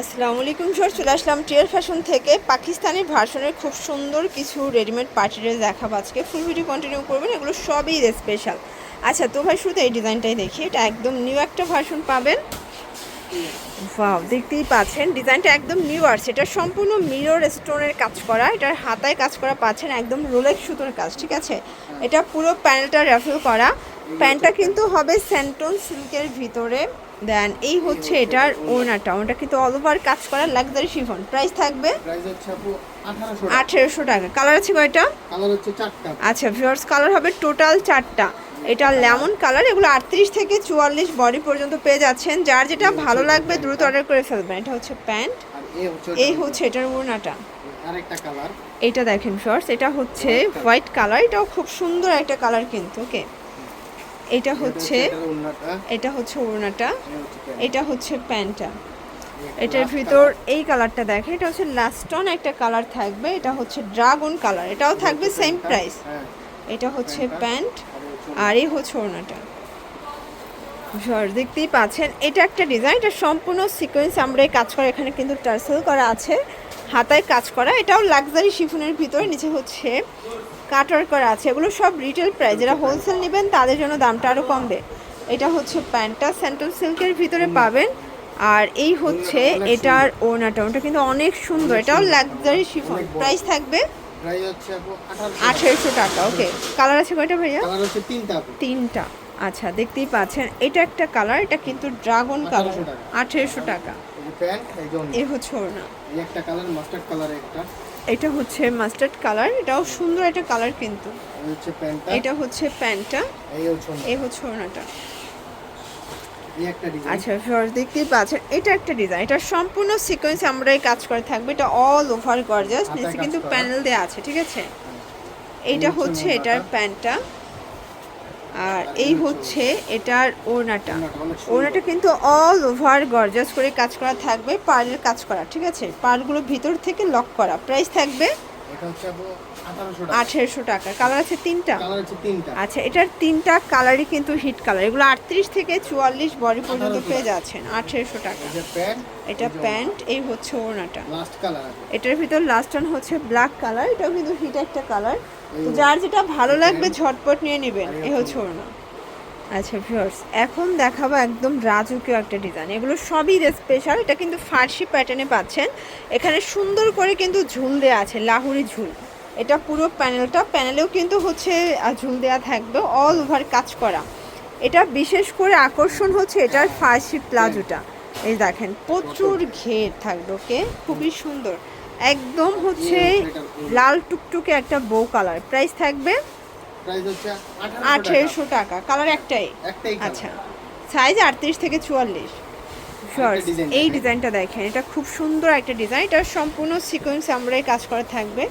আসসালামু আলাইকুম স্যার চলে আসলাম টিয়ার ফ্যাশন থেকে। পাকিস্তানি ভার্সনের খুব সুন্দর কিছু রেডিমেড পার্টি ড্রেস দেখাবো আজকে। ফুল ভিডিও কন্টিনিউ করবেন, এগুলো সবই স্পেশাল আচ্ছা তো ভাই শুধু এই ডিজাইনটাই দেখি। এটা একদম নিউ একটা ভার্সন পাবেন। ওয়াও দেখতেই পাচ্ছেন ডিজাইনটা একদম নিউ আসছে এটা সম্পূর্ণ মিরর স্টোনের কাজ করা। এটার হাতায় কাজ করা পাচ্ছেন, একদম রোলেক্স সুতোর কাজ, ঠিক আছে? এটা পুরো প্যানেলটা র্যাফেল করা। প্যান্টটা কিন্তু হবে স্যান্টন সিল্কের ভিতরে। দেন এই হচ্ছে এটার ওড়নাটা ওটা কিন্তু অল ওভার কাজ করা লাক্সারি শিফন প্রাইস থাকবে আঠারোশো টাকা। কালার আছে কয়টা? আচ্ছা ভিউয়ার্স কালার হবে টোটাল চারটা। এটা লেমন কালার এগুলো আটত্রিশ থেকে চুয়াল্লিশ বডি পর্যন্ত পেয়ে যাচ্ছেন। যার যেটা ভালো লাগবে দ্রুত অর্ডার করে ফেলবেন। এটা হচ্ছে প্যান্ট। এই হচ্ছে এটার ওড়নাটা এটা দেখেন শর্টস এটা হচ্ছে হোয়াইট কালার এটাও খুব সুন্দর একটা কালার কিন্তু ওকে এটা হচ্ছে এটা হচ্ছে ওড়নাটা। এটা হচ্ছে প্যান্টটা। এটার ভিতর এই কালারটা দেখে এটা হচ্ছে লাস্টন একটা কালার থাকবে। এটা হচ্ছে ড্রাগন কালার। এটাও থাকবে সেম প্রাইস হ্যাঁ, এটা হচ্ছে প্যান্ট আর এই হচ্ছে ওড়নাটা। ঝড় দেখতেই পাচ্ছেন। এটা একটা ডিজাইন এটা সম্পূর্ণ সিকোয়েন্স আমরা কাজ করা এখানে কিন্তু টার্সেল করা আছে। হাতায় কাজ করা। এটাও লাক্সারি শিফনের ভিতরে নিচে হচ্ছে কাটার করা আছে এগুলো সব রিটেল প্রাইস যারা হোলসেল নেবেন তাদের জন্য দামটা আরও কমবে। এটা হচ্ছে প্যান্টটা সেন্ট্রাল সিল্কের ভিতরে পাবেন আর এই হচ্ছে এটার ওড়নাটা ওটা কিন্তু অনেক সুন্দর এটাও লাক্সারি শিফন প্রাইস থাকবে আঠারোশো টাকা। ওকে কালার আছে কয়টা ভাইয়া? তিনটা আচ্ছা দেখতেই পাচ্ছেন এটা একটা কালার এটা কিন্তু ড্রাগন কালার 1800 টাকা। আঠেরোশো টাকা। এ হচ্ছে এই একটা কালার মাস্টার্ড কালার একটা। এটা হচ্ছে মাস্টার্ড কালার এটাও সুন্দর একটা কালার কিন্তু। এটা হচ্ছে প্যান্টটা এই হচ্ছে ওড়নাটা। আচ্ছা ভিউয়ার্স দেখতেই পাচ্ছেন এটা একটা ডিজাইন এটা সম্পূর্ণ সিকোয়েন্স আমরা এই কাজ করে থাকবে এটা অল ওভার গর্জাস নিচে কিন্তু প্যানেল দেওয়া আছে ঠিক আছে? এইটা হচ্ছে হচ্ছে এটার প্যান্টটা। আর এই হচ্ছে এটার ওড়নাটা। ওড়নাটা কিন্তু অল ওভার গর্জাস করে কাজ করা থাকবে পার্লের কাজ করা, ঠিক আছে? পার্লগুলো ভিতর থেকে লক করা। প্রাইস থাকবে আঠারোশো টাকা। কালার আছে তিনটা? আচ্ছা এটার তিনটা কালারই কিন্তু হিট কালার এগুলো আটত্রিশ থেকে চুয়াল্লিশ বডি পর্যন্ত 1800 পেয়ে যাচ্ছেন। আঠেরোশো টাকা। এটা প্যান্ট এই হচ্ছে ওড়নাটা। এটার ভিতর লাস্ট ওয়ান হচ্ছে ব্ল্যাক কালার এটাও কিন্তু হিট একটা কালার তো যার যেটা ভালো লাগবে ঝটপট নিয়ে নেবেন। এই হচ্ছে ওড়না। আচ্ছা ভিউয়ার্স এখন দেখাবো একদম রাজুকেও একটা ডিজাইন এগুলো সবই স্পেশাল এটা কিন্তু ফার্সি প্যাটার্নে পাচ্ছেন। এখানে সুন্দর করে কিন্তু ঝুল দেওয়া আছে লাহুরি ঝুল। এটা পুরো প্যানেলটা প্যানেলেও কিন্তু হচ্ছে ঝুল দেওয়া থাকবে অল ওভার কাজ করা। এটা বিশেষ করে আকর্ষণ হচ্ছে এটার ফার্সি প্লাজোটা। এই দেখেন প্রচুর ঘের থাকবে ওকে? খুবই সুন্দর। একদম হচ্ছে লাল টুকটুকে একটা বউ কালার প্রাইস থাকবে প্রাইস হচ্ছে আঠারোশো আঠেরোশো টাকা। কালার একটাই। একটাই আচ্ছা। সাইজ আটত্রিশ থেকে চুয়াল্লিশ। শর্টস design এই ডিজাইনটা দেখেন। এটা খুব সুন্দর একটা ডিজাইন এটা সম্পূর্ণ সিকোয়েন্স আমরাই কাজ করা থাকবে।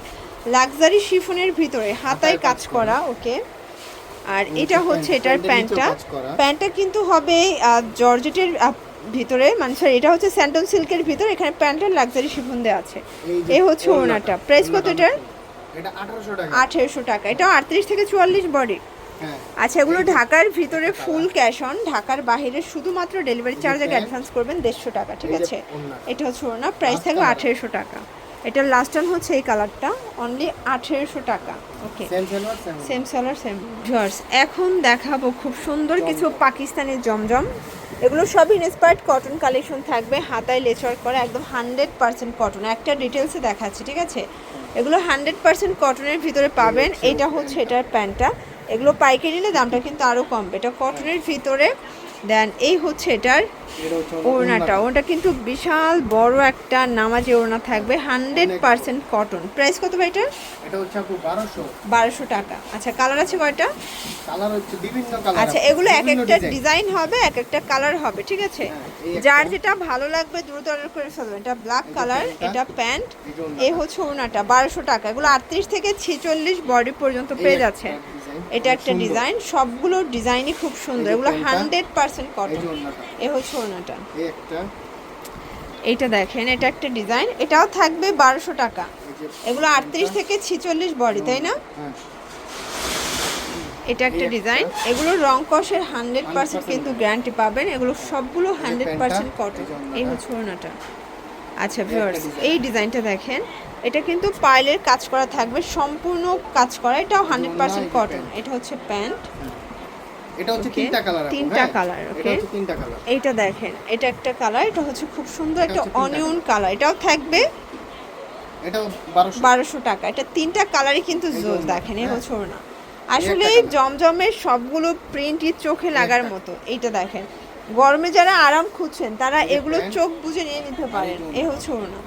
লাক্সারি শিফনের ভিতরে হাতায় কাজ করা ওকে আর এটা হচ্ছে এটার প্যান্টটা। প্যান্টটা কিন্তু হবে জর্জেটের ভিতরে। মানে sorry, এটা হচ্ছে স্যান্টন সিল্কের ভিতরে। এখানে প্যান্টের লাক্সারি শিফন দেওয়া আছে। এই হচ্ছে ওড়নাটা। প্রাইস কত এটার? এটা আঠারোশো টাকা। এটাও আটত্রিশ থেকে চুয়াল্লিশ বডি হ্যাঁ। আচ্ছা এগুলো ঢাকার ভিতরে ফুল ক্যাশ অন ঢাকার বাইরে শুধুমাত্র ডেলিভারি চার্জ আগে অ্যাডভান্স করবেন দেড়শো টাকা ঠিক আছে? এটা হচ্ছে ওর না প্রাইস Last থাকবে আঠেরোশো টাকা। এটার লাস্ট টাইম হচ্ছে এই কালারটা অনলি আঠেরোশো টাকা। Okay same seller same same seller same viewers এখন দেখাবো খুব সুন্দর কিছু পাকিস্তানি জমজম। এগুলো সব ইনস্পায়ার্ড কটন কালেকশন থাকবে। হাতায় লেচার করা একদম হান্ড্রেড পার্সেন্ট কটন একটা ডিটেলসে দেখাচ্ছি ঠিক আছে? এগুলো হান্ড্রেড পার্সেন্ট কটনের ভিতরে পাবেন। এটা হচ্ছে এটার প্যান্টটা। এগুলো পাইকারি নিলে দামটা কিন্তু আরও কমবে এটা কটনের ভিতরে দেন এই হচ্ছে এটার এটা ওড়নাটা ওটা কিন্তু বিশাল বড় একটা নামাজি ওড়না থাকবে হান্ড্রেড পার্সেন্ট কটন প্রাইস কত ভাই এটা হচ্ছে আপু বারোশো। বারোশো টাকা। আচ্ছা কালার আছে কয়টা? কালার হচ্ছে বিভিন্ন কালার আচ্ছা এগুলো এক একটা ডিজাইন হবে এক একটা কালার হবে ঠিক আছে? হ্যাঁ। যার যেটা ভালো লাগবে দ্রুত অর্ডার করে ফেলবেন। এটা ব্ল্যাক কালার এটা প্যান্ট। এ হচ্ছে ওড়নাটা বারোশো টাকা। এগুলো আটত্রিশ থেকে ছেচল্লিশ বডি পর্যন্ত পেয়ে যাচ্ছে এটা একটা ডিজাইন সবগুলো ডিজাইনই খুব সুন্দর। এগুলো। Hundred percent cotton. এ হচ্ছে একটা। এইটা দেখেন এটা একটা ডিজাইন। এটাও থাকবে বারোশো টাকা। এগুলো আটত্রিশ থেকে ছেচল্লিশ বডি তাই না? হ্যাঁ। এটা একটা ডিজাইন। এগুলো রং কষের হান্ড্রেড পার্সেন্ট কিন্তু গ্যারান্টি পাবেন। এগুলো সবগুলো হান্ড্রেড পার্সেন্ট কটন। এই। হচ্ছে ওড়নাটা। আচ্ছা ভিউয়ার্স এই ডিজাইনটা দেখেন। এটা কিন্তু পাইলের কাজ করা থাকবে সম্পূর্ণ কাজ করা। এটাও হান্ড্রেড পার্সেন্ট কটন এটা হচ্ছে প্যান্ট। এটা হচ্ছে তিনটা কালার তিনটা colour, এটা তিনটা কালার এইটা দেখেন এটা একটা কালার এটা হচ্ছে খুব সুন্দর একটা অনিয়ন কালার এটাও থাকবে এটাও বারোশো। বারোশো টাকা। এটা তিনটা কালারই কিন্তু ওড়না, দেখেন এই হ্যাঁ। হচ্ছে ওড়না। আসলে এই জমজমের সবগুলো প্রিন্টই চোখে লাগার মতো এইটা দেখেন। গরমে যারা আরাম খুঁজছেন তারা এগুলো চোখ বুঝে নিয়ে নিতে পারেন। এই। হচ্ছে ওড়না।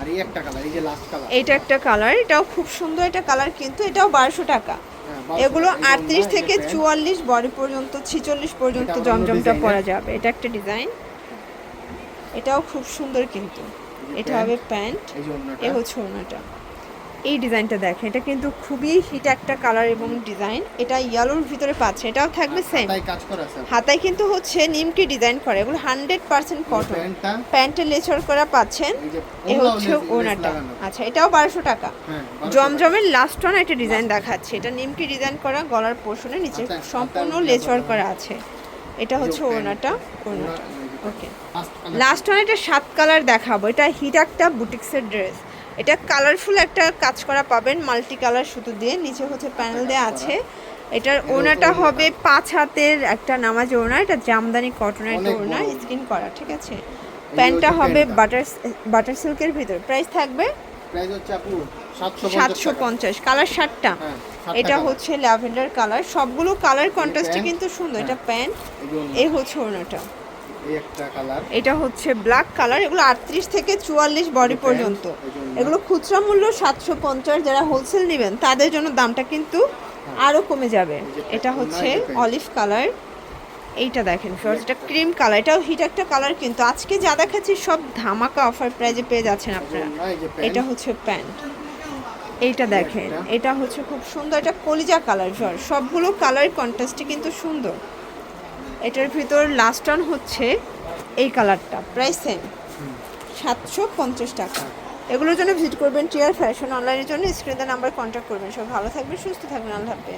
আর এই একটা কালার এই যে লাস্ট কালার এটা একটা কালার এটাও খুব সুন্দর একটা কালার কিন্তু এটাও বারোশো টাকা। হ্যাঁ, এগুলো আটত্রিশ থেকে চুয়াল্লিশ বডি পর্যন্ত ছিচল্লিশ পর্যন্ত এটা জমজমটা পরা যাবে। এটা একটা ডিজাইন এটাও খুব সুন্দর কিন্তু। এটা হবে প্যান্ট। এ হচ্ছে ওড়নাটা। এই ডিজাইনটা দেখেন এটা কিন্তু খুবই হিট একটা কালার এবং ডিজাইন। এটা ইয়েলোর ভিতরে পাচ্ছে এটাও থাকবে সেম হাতায় কিন্তু হচ্ছে নিমকি ডিজাইন করে এগুলো হান্ড্রেড পার্সেন্ট কটন প্যান্টে লেচর করা পাচ্ছেন এই এ হচ্ছে লাগানো। আচ্ছা এটাও বারোশো টাকা। হ্যাঁ, জমজমের লাস্ট ওয়ান একটা ডিজাইন দেখাচ্ছে এটা নিমকি ডিজাইন করা গলার পোর্শনে নিচে সম্পূর্ণ হাতায় লেচর করা আছে। এটা হচ্ছে এই যে ওকে লাস্ট ওয়ান এটা সাত কালার দেখাবো এটা হিট একটা বুটিক্সের ড্রেস এটা কালারফুল একটা কাজ করা পাবেন মাল্টি কালার সুতো দিয়ে নিচে হচ্ছে প্যানেল দেওয়া আছে। এটার ওড়নাটা। হবে পাঁচ হাতের একটা নামাজ ওড়না এটা জামদানি কটনের একটা ওড়না স্কিন করা ঠিক আছে? প্যান্টটা হবে বাটার বাটার সিল্কের ভিতর। প্রাইস থাকবে প্রাইস হচ্ছে আপু 750 সাতশো পঞ্চাশ কালার সাতটা। হ্যাঁ, এটা হচ্ছে ল্যাভেন্ডার কালার সবগুলো কালার কন্ট্রাস্টে কিন্তু সুন্দর। এটা। প্যান্ট। এই হচ্ছে কালার এটা হচ্ছে ব্ল্যাক কালার এগুলো আটত্রিশ থেকে চুয়াল্লিশ বডি পর্যন্ত। এগুলো খুচরা মূল্য সাতশো পঞ্চাশ যারা হোলসেল নেবেন তাদের জন্য দামটা কিন্তু আরও কমে যাবে। এটা হচ্ছে। অলিভ কালার এইটা দেখেন ফ্রেন্ডস এটা ক্রিম কালার এটাও হিট একটা কালার কিন্তু আজকে যা দেখাচ্ছি সব ধামাকা অফার প্রাইজে পেয়ে যাচ্ছেন আপনারা। এটা হচ্ছে প্যান্ট এইটা দেখেন এটা হচ্ছে খুব সুন্দর এটা কলিজা কালার জ্বর সবগুলো কালার কন্ট্রাস্টে কিন্তু সুন্দর। এটার ভিতর লাস্ট ওয়ান হচ্ছে এই কালারটা প্রাইস সেম সাতশো পঞ্চাশ টাকা। এগুলোর জন্য ভিজিট করবেন চেয়ার ফ্যাশন অনলাইনের জন্য। স্ক্রিনে নাম্বার কন্ট্যাক্ট করবেন। সব ভালো থাকবেন সুস্থ থাকবেন। আল্লাহ হাফেজ।